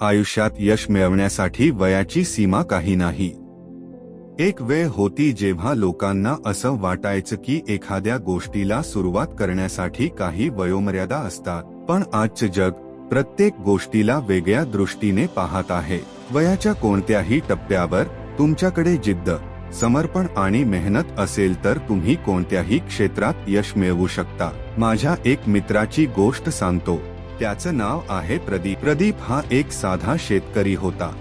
आयुष्यात यश मिळवण्यासाठी वयाची सीमा काही नाही. एक वेळ होती जेव्हा लोकांना असं वाटायचं की एखाद्या गोष्टीला सुरुवात करण्यासाठी काही वयोमर्यादा असतात पण आजचं जग प्रत्येक गोष्टीला वेगळ्या दृष्टीने पाहत आहे. वयाच्या कोणत्याही टप्प्यावर तुमच्याकडे जिद्द समर्पण आणि मेहनत असेल तर तुम्ही कोणत्याही क्षेत्रात यश मिळवू शकता. माझ्या एक मित्राची गोष्ट सांगतो. त्याचं नाव आहे प्रदीप. प्रदीप हा एक साधा शेतकरी होता.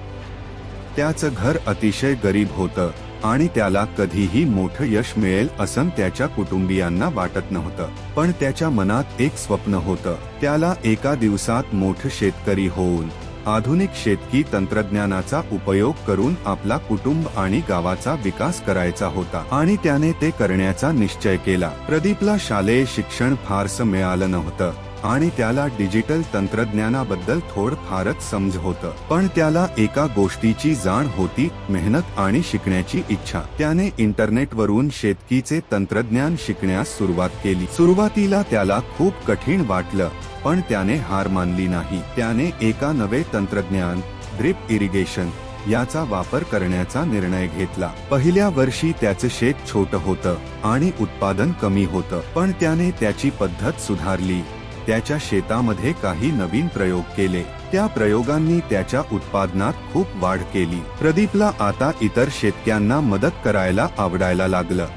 त्याचं घर अतिशय गरीब होतं आणि त्याला कधीही मोठं यश मिळेल असं त्याच्या कुटुंबियांना वाटत नव्हतं. पण त्याच्या मनात एक स्वप्न होतं. त्याला एका दिवसात मोठं शेतकरी होऊन आधुनिक शेतकी तंत्रज्ञानाचा उपयोग करून आपला कुटुंब आणि गावाचा विकास करायचा होता आणि त्याने ते करण्याचा निश्चय केला. प्रदीपला शालेय शिक्षण फारसं मिळालं नव्हतं. आणि त्याला डिजिटल तंत्रज्ञानाबद्दल थोड फारच समज होतं. पण त्याला एका गोष्टीची जाण होती मेहनत आणि शिकण्याची इच्छा. त्याने इंटरनेटवरून शेतकीचे तंत्रज्ञान शिकण्यास सुरुवात केली. सुरुवातीला त्याला खूप कठीण वाटलं पण त्याने हार मानली नाही. त्याने एका नवे तंत्रज्ञान ड्रिप इरिगेशन याचा वापर करण्याचा निर्णय घेतला. पहिल्या वर्षी त्याचं शेत छोट होतं आणि उत्पादन कमी होतं पण त्याने त्याची पद्धत सुधारली. त्याच्या शेतामध्ये काही नवीन प्रयोग केले. त्या प्रयोगांनी त्याच्या उत्पादनात खूप वाढ केली. प्रदीपला आता इतर शेतक्यांना मदत करायला आवडायला लागलं.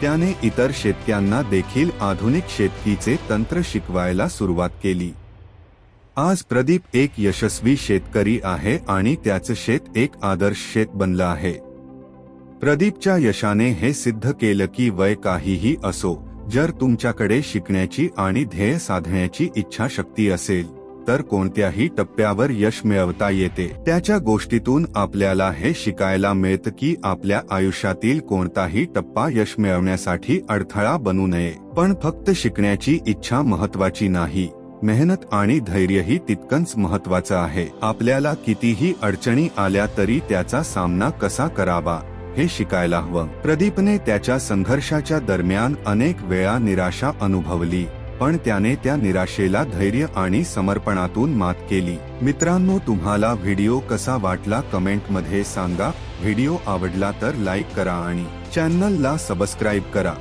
त्याने इतर शेतक्यांना देखील आधुनिक शेतकीचे तंत्र शिकवायला सुरुवात केली. आज प्रदीप एक यशस्वी शेतकरी आहे आणि त्याचं शेत एक आदर्श शेत बनलं आहे. प्रदीपच्या यशाने हे सिद्ध केलं की वय काहीही असो जर तुमच्याकडे शिकण्याची आणि ध्येय साधण्याची इच्छाशक्ती असेल तर कोणत्याही टप्प्यावर यश मिळवता येते. त्याच्या गोष्टीतून आपल्याला हे शिकायला मिळतं की आपल्या आयुष्यातील कोणताही टप्पा यश मिळवण्यासाठी अडथळा बनू नये. पण फक्त शिकण्याची इच्छा महत्वाची नाही. मेहनत आणि धैर्यही तितकंच महत्वाचं आहे. आपल्याला कितीही अडचणी आल्या तरी त्याचा सामना कसा करावा? हे शिकायला हवं. प्रदीपने त्याच्या संघर्षाच्या दरम्यान अनेक वेळा निराशा अनुभवली पण त्याने त्या निराशेला धैर्य आणि समर्पणातून मात केली. मित्रांनो तुम्हाला व्हिडिओ कसा वाटला कमेंटमध्ये सांगा. व्हिडिओ आवडला तर लाईक करा आणि चॅनलला सबस्क्राईब करा.